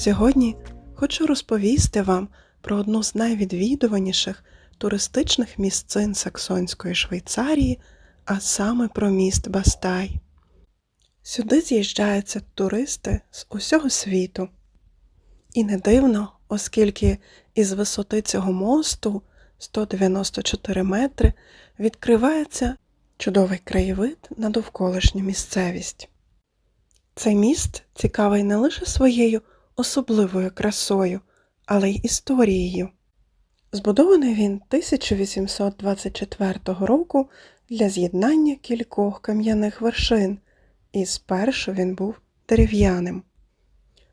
Сьогодні хочу розповісти вам про одну з найвідвідуваніших туристичних місцин Саксонської Швейцарії, а саме про міст Бастай. Сюди з'їжджаються туристи з усього світу. І не дивно, оскільки із висоти цього мосту 194 метри відкривається чудовий краєвид на довколишню місцевість. Цей міст цікавий не лише своєю особливою красою, але й історією. Збудований він 1824 року для з'єднання кількох кам'яних вершин, і спершу він був дерев'яним.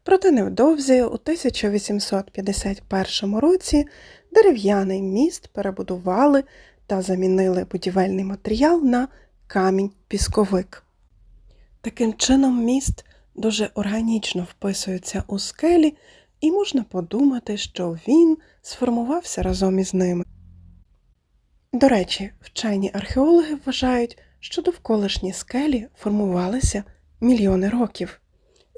Проте невдовзі, у 1851 році, дерев'яний міст перебудували та замінили будівельний матеріал на камінь-пісковик. Таким чином, міст дуже органічно вписується у скелі, і можна подумати, що він сформувався разом із ними. До речі, вчені археологи вважають, що довколишні скелі формувалися мільйони років.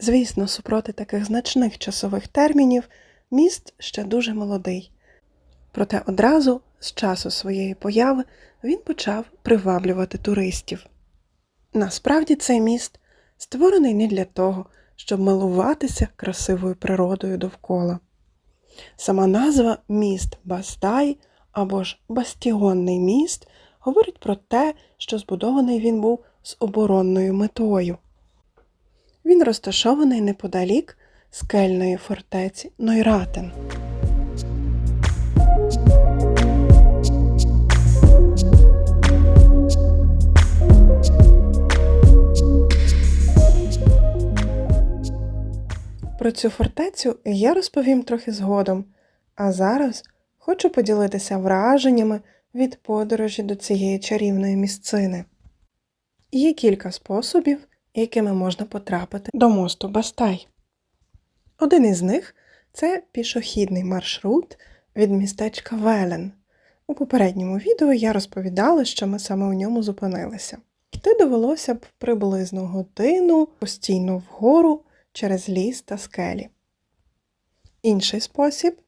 Звісно, супроти таких значних часових термінів міст ще дуже молодий. Проте одразу з часу своєї появи він почав приваблювати туристів. Насправді цей міст створений не для того, щоб милуватися красивою природою довкола. Сама назва міст Бастай або ж Бастіонний міст говорить про те, що збудований він був з оборонною метою. Він розташований неподалік скельної фортеці Нойратен. Про цю фортецю я розповім трохи згодом, а зараз хочу поділитися враженнями від подорожі до цієї чарівної місцини. Є кілька способів, якими можна потрапити до мосту Бастай. Один із них це пішохідний маршрут від містечка Велен. У попередньому відео я розповідала, що ми саме у ньому зупинилися. Йти довелося б приблизно годину постійно вгору через ліс та скелі. Інший спосіб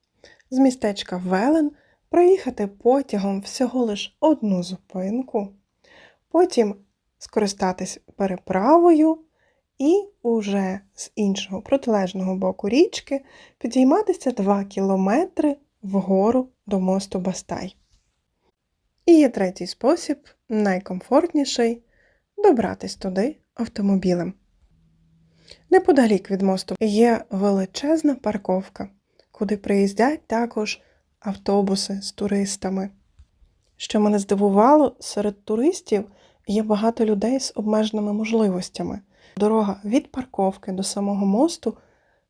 з містечка Велен проїхати потягом всього лиш одну зупинку, потім скористатись переправою і уже з іншого протилежного боку річки підійматися 2 кілометри вгору до мосту Бастай. І є третій спосіб, найкомфортніший добратись туди автомобілем. Неподалік від мосту є величезна парковка, куди приїздять також автобуси з туристами. Що мене здивувало, серед туристів є багато людей з обмеженими можливостями. Дорога від парковки до самого мосту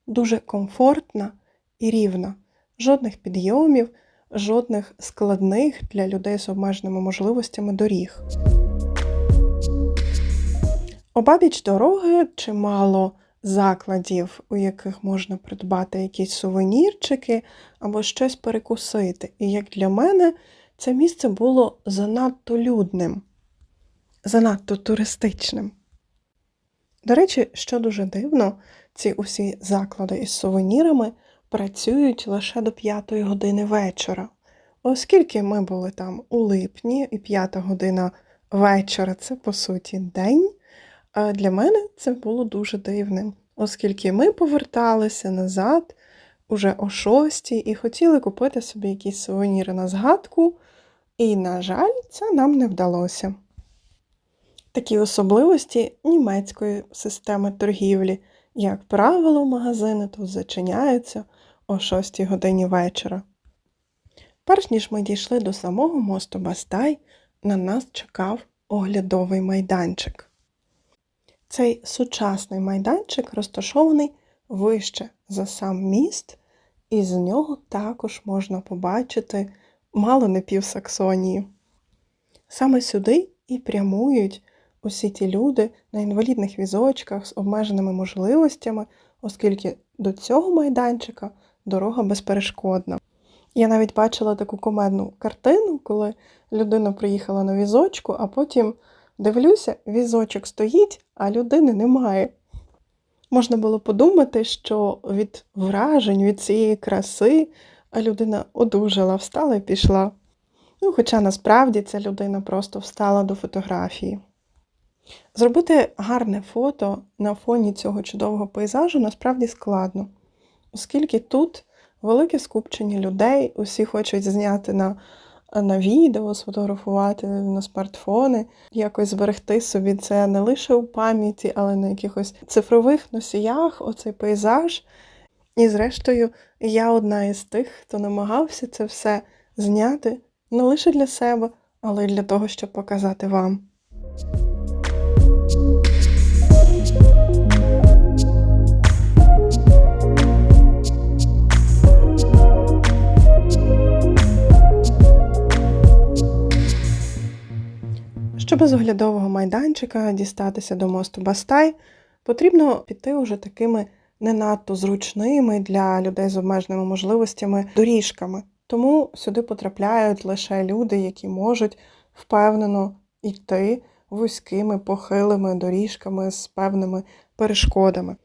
дуже комфортна і рівна. Жодних підйомів, жодних складних для людей з обмеженими можливостями доріг. Обабіч дороги чимало закладів, у яких можна придбати якісь сувенірчики або щось перекусити. І як для мене, це місце було занадто людним, занадто туристичним. До речі, що дуже дивно, ці усі заклади із сувенірами працюють лише до 5 години вечора. Оскільки ми були там у липні, і 5 година вечора це, по суті, день. А для мене це було дуже дивним, оскільки ми поверталися назад уже о шостій і хотіли купити собі якісь сувеніри на згадку, і, на жаль, це нам не вдалося. Такі особливості німецької системи торгівлі, як правило, магазини тут зачиняються о 6 годині вечора. Перш ніж ми дійшли до самого мосту Бастай, на нас чекав оглядовий майданчик. Цей сучасний майданчик розташований вище за сам міст, і з нього також можна побачити мало не пів Саксонії. Саме сюди і прямують усі ті люди на інвалідних візочках з обмеженими можливостями, оскільки до цього майданчика дорога безперешкодна. Я навіть бачила таку комедну картину, коли людина приїхала на візочку, а потім дивлюся, візочок стоїть, а людини немає. Можна було подумати, що від вражень, від цієї краси людина одужала, встала і пішла. Ну, хоча насправді ця людина просто встала до фотографії. Зробити гарне фото на фоні цього чудового пейзажу насправді складно, оскільки тут велике скупчення людей, усі хочуть зняти на, на відео, сфотографувати на смартфони, якось зберегти собі це не лише у пам'яті, але на якихось цифрових носіях, оцей пейзаж. І, зрештою, я одна із тих, хто намагався це все зняти не лише для себе, але й для того, щоб показати вам. Щоб з оглядового майданчика дістатися до мосту Бастай, потрібно піти уже такими не надто зручними для людей з обмеженими можливостями доріжками. Тому сюди потрапляють лише люди, які можуть впевнено йти вузькими похилими доріжками з певними перешкодами.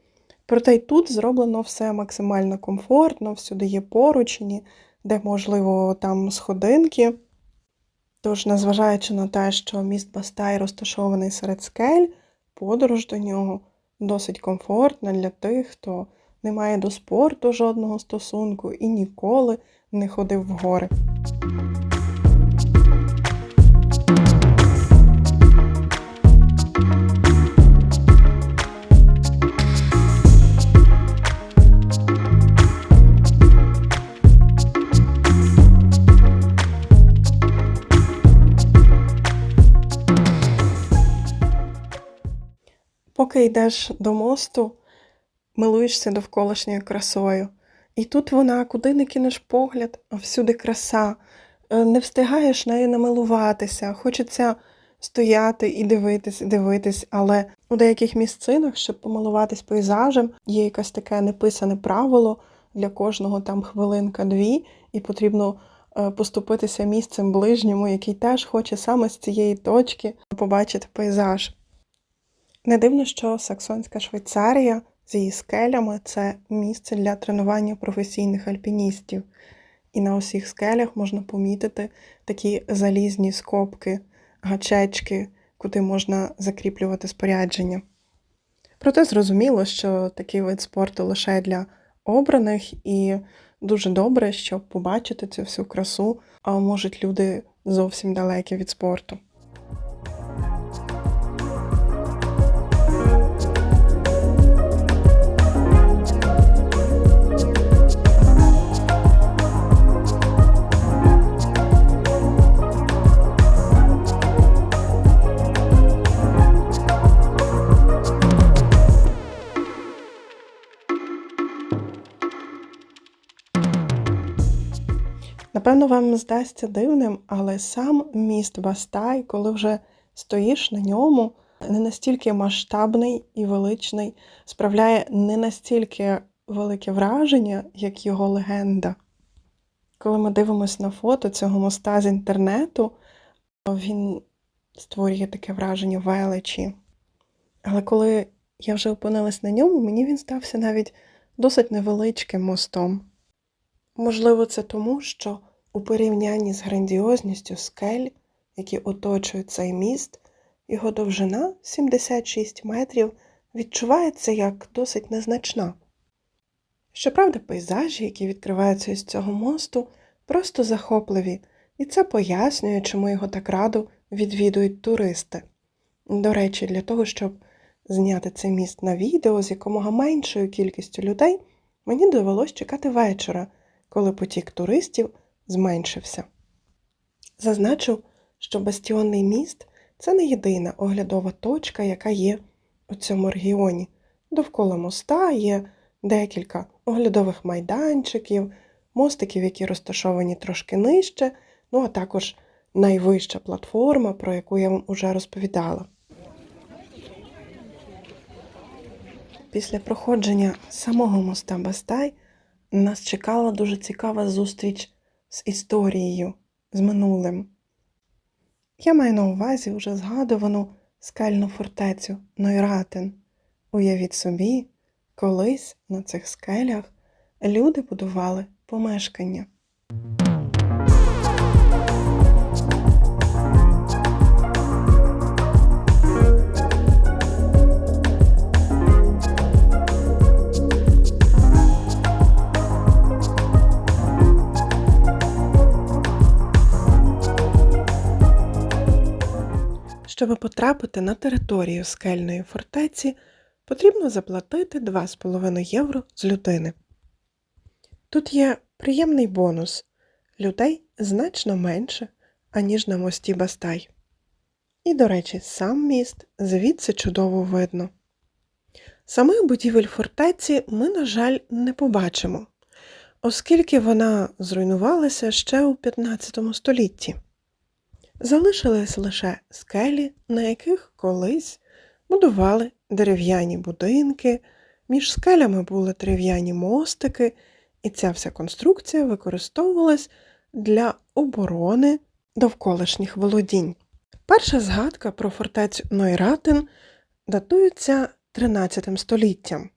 Проте й тут зроблено все максимально комфортно, всюди є поручені, де, можливо, там сходинки. Тож, незважаючи на те, що міст Бастай розташований серед скель, подорож до нього досить комфортна для тих, хто не має до спорту жодного стосунку і ніколи не ходив в гори. Поки йдеш до мосту, милуєшся довколишньою красою. І тут вона, куди не кинеш погляд, а всюди краса. Е, Не встигаєш нею намилуватися, хочеться стояти і дивитись, і дивитись, але у деяких місцинах, щоб помилуватись пейзажем, є якесь таке неписане правило для кожного там хвилинка-дві, і потрібно е, поступитися місцем ближньому, який теж хоче саме з цієї точки побачити пейзаж. Не дивно, що Саксонська Швейцарія з її скелями це місце для тренування професійних альпіністів. І на усіх скелях можна помітити такі залізні скобки, гачечки, куди можна закріплювати спорядження. Проте зрозуміло, що такий вид спорту лише для обраних, і дуже добре, щоб побачити цю всю красу, а можуть люди зовсім далекі від спорту. Напевно, вам здасться дивним, але сам міст Бастай, коли вже стоїш на ньому, не настільки масштабний і величний, справляє не настільки велике враження, як його легенда. Коли ми дивимося на фото цього моста з інтернету, він створює таке враження величі. Але коли я вже опинилась на ньому, мені він стався навіть досить невеличким мостом. Можливо, це тому, що у порівнянні з грандіозністю скель, які оточують цей міст, його довжина 76 метрів відчувається як досить незначна. Щоправда, пейзажі, які відкриваються із цього мосту, просто захопливі, і це пояснює, чому його так радо відвідують туристи. До речі, для того, щоб зняти цей міст на відео з якомога меншою кількістю людей, мені довелось чекати вечора, коли потік туристів зменшився. Зазначу, що бастіонний міст це не єдина оглядова точка, яка є у цьому регіоні. Довкола моста є декілька оглядових майданчиків, мостиків, які розташовані трошки нижче, ну а також найвища платформа, про яку я вам уже розповідала. Після проходження самого моста Бастай нас чекала дуже цікава зустріч з історією, з минулим. Я маю на увазі вже згадувану скальну фортецю Нойратен. Уявіть собі, колись на цих скелях люди будували помешкання. Щоб потрапити на територію скельної фортеці, потрібно заплатити 2,5 євро з людини. Тут є приємний бонус людей значно менше, аніж на мості Бастай. І, до речі, сам міст звідси чудово видно. Самих будівель фортеці ми, на жаль, не побачимо, оскільки вона зруйнувалася ще у 15 столітті. Залишились лише скелі, на яких колись будували дерев'яні будинки, між скелями були дерев'яні мостики, і ця вся конструкція використовувалась для оборони довколишніх володінь. Перша згадка про фортецю Нойратин датується 13 століттям.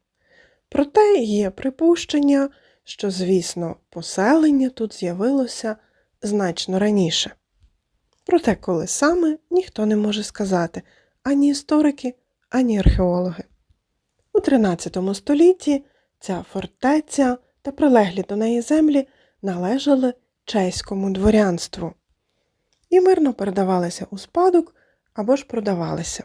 Проте є припущення, що, звісно, поселення тут з'явилося значно раніше. Проте, коли саме ніхто не може сказати ані історики, ані археологи. У 13 столітті ця фортеця та прилеглі до неї землі належали чеському дворянству і мирно передавалися у спадок або ж продавалися.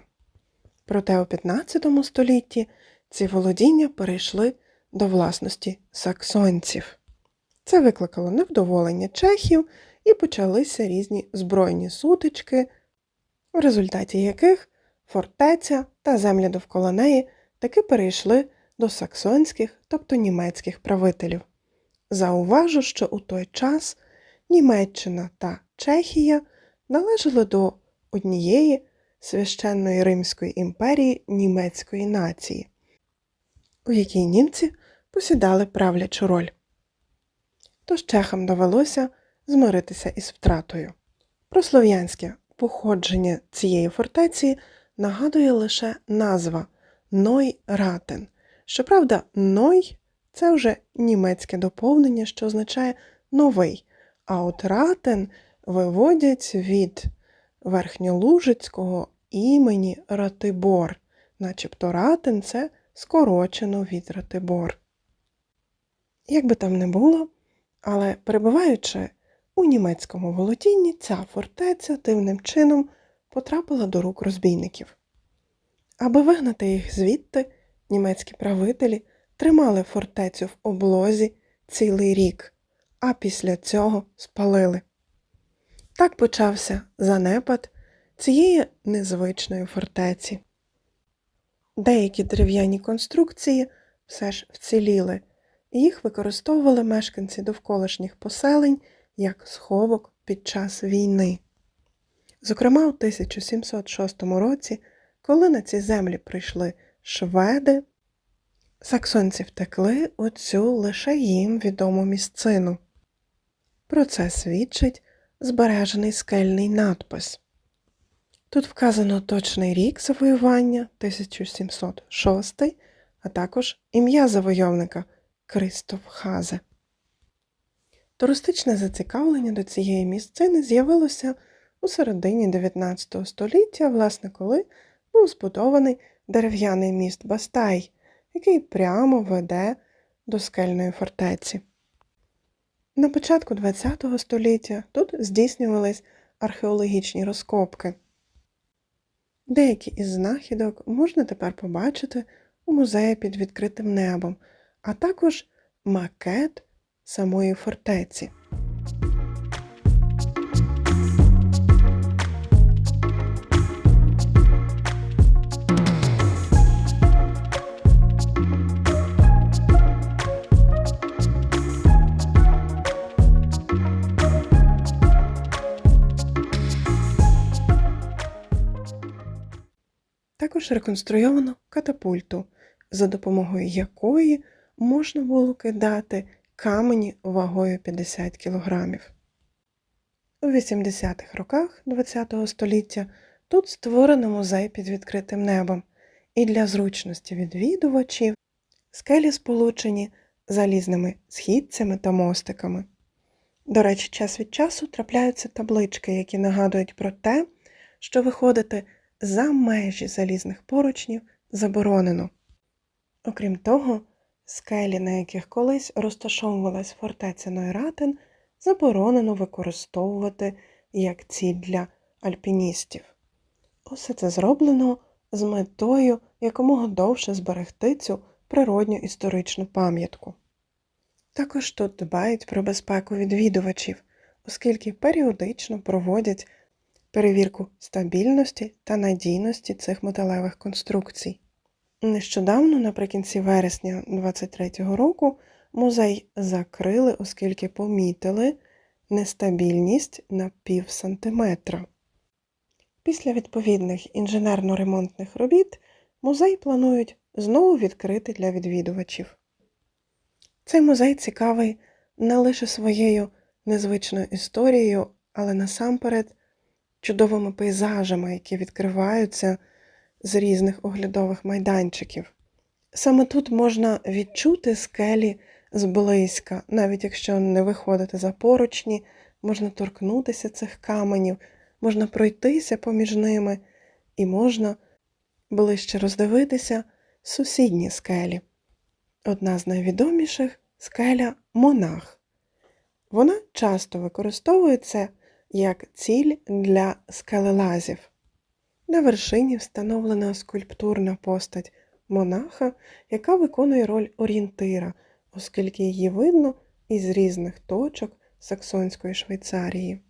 Проте у 15 столітті ці володіння перейшли до власності саксонців. Це викликало невдоволення чехів і почалися різні збройні сутички, в результаті яких фортеця та землі довкола неї таки перейшли до саксонських, тобто німецьких правителів. Зауважу, що у той час Німеччина та Чехія належали до однієї священної Римської імперії німецької нації, у якій німці посідали правлячу роль. Тож чехам довелося змиритися із втратою. Про слов'янське походження цієї фортеці нагадує лише назва Ной Ратен. Щоправда, Ной це вже німецьке доповнення, що означає новий, а от Ратен виводять від верхньолужицького імені Ратибор, начебто Ратен це скорочено від Ратибор. Як би там не було, але перебуваючи у німецькому володінні, ця фортеця дивним чином потрапила до рук розбійників. Аби вигнати їх звідти, німецькі правителі тримали фортецю в облозі цілий рік, а після цього спалили. Так почався занепад цієї незвичної фортеці. Деякі дерев'яні конструкції все ж вціліли, їх використовували мешканці довколишніх поселень як сховок під час війни. Зокрема, у 1706 році, коли на ці землі прийшли шведи, саксонці втекли у цю лише їм відому місцину. Про це свідчить збережений скельний надпис. Тут вказано точний рік завоювання 1706, а також ім'я завойовника Кристоф Хазе. Туристичне зацікавлення до цієї місцини з'явилося у середині 19 століття, власне, коли був збудований дерев'яний міст Бастай, який прямо веде до скельної фортеці. На початку ХХ століття тут здійснювались археологічні розкопки. Деякі із знахідок можна тепер побачити у музеї під відкритим небом, а також макет самої фортеці. Також реконструйовано катапульту, за допомогою якої можна було кидати камені вагою 50 кг. У 80-х роках ХХ століття тут створено музей під відкритим небом, і для зручності відвідувачів скелі сполучені залізними східцями та мостиками. До речі, час від часу трапляються таблички, які нагадують про те, що виходити за межі залізних поручнів заборонено. Окрім того, скелі, на яких колись розташовувалась фортеця Нойратен, заборонено використовувати як ціль для альпіністів. Усе це зроблено з метою якомога довше зберегти цю природню історичну пам'ятку. Також тут дбають про безпеку відвідувачів, оскільки періодично проводять перевірку стабільності та надійності цих металевих конструкцій. Нещодавно, наприкінці вересня 2023 року, музей закрили, оскільки помітили нестабільність на пів сантиметра. Після відповідних інженерно-ремонтних робіт музей планують знову відкрити для відвідувачів. Цей музей цікавий не лише своєю незвичною історією, але насамперед чудовими пейзажами, які відкриваються з різних оглядових майданчиків. Саме тут можна відчути скелі зблизька, навіть якщо не виходити за поручні, можна торкнутися цих каменів, можна пройтися поміж ними і можна ближче роздивитися сусідні скелі. Одна з найвідоміших скеля Монах. Вона часто використовується як ціль для скелелазів. На вершині встановлена скульптурна постать монаха, яка виконує роль орієнтира, оскільки її видно із різних точок Саксонської Швейцарії.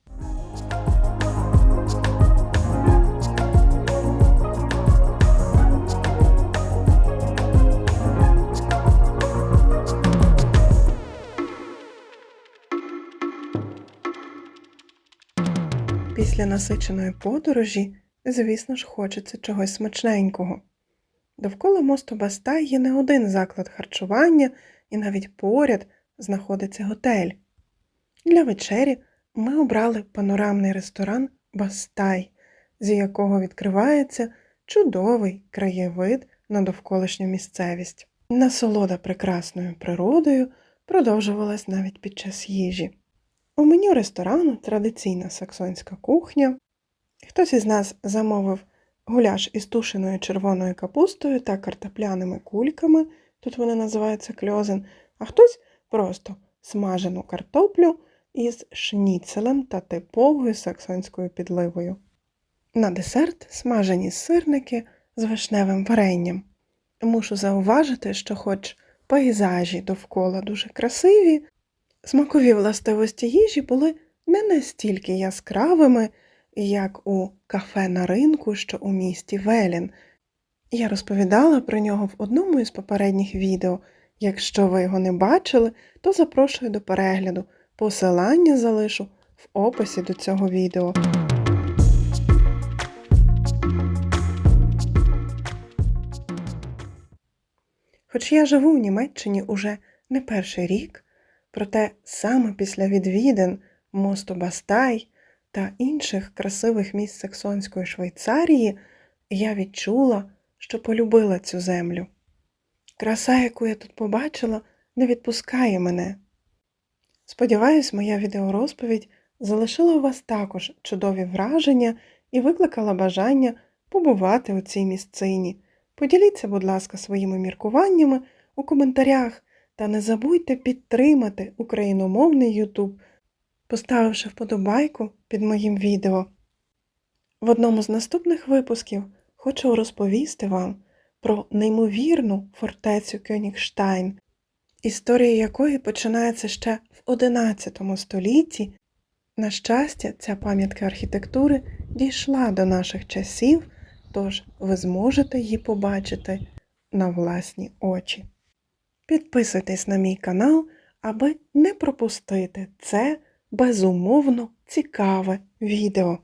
Після насиченої подорожі, звісно ж, хочеться чогось смачненького. Довкола мосту Бастай є не один заклад харчування, і навіть поряд знаходиться готель. Для вечері ми обрали панорамний ресторан Бастай, з якого відкривається чудовий краєвид на довколишню місцевість. Насолода прекрасною природою продовжувалась навіть під час їжі. У меню ресторану традиційна саксонська кухня. Хтось із нас замовив гуляш із тушеною червоною капустою та картопляними кульками, тут вони називаються кльозен, а хтось просто смажену картоплю із шніцелем та типовою саксонською підливою. На десерт смажені сирники з вишневим варенням. Мушу зауважити, що, хоч пейзажі довкола дуже красиві, смакові властивості їжі були не настільки яскравими, як у кафе на ринку, що у місті Велін. Я розповідала про нього в одному із попередніх відео. Якщо ви його не бачили, то запрошую до перегляду. Посилання залишу в описі до цього відео. Хоч я живу в Німеччині уже не перший рік, проте саме після відвідин мосту Бастай та інших красивих місць Саксонської Швейцарії я відчула, що полюбила цю землю. Краса, яку я тут побачила, не відпускає мене. Сподіваюсь, моя відеорозповідь залишила у вас також чудові враження і викликала бажання побувати у цій місцині. Поділіться, будь ласка, своїми міркуваннями у коментарях та не забудьте підтримати україномовний YouTube, поставивши вподобайку під моїм відео. В одному з наступних випусків хочу розповісти вам про неймовірну фортецю Кьонігштайн, історія якої починається ще в XI столітті. На щастя, ця пам'ятка архітектури дійшла до наших часів, тож ви зможете її побачити на власні очі. Підписуйтесь на мій канал, аби не пропустити це безумовно цікаве відео.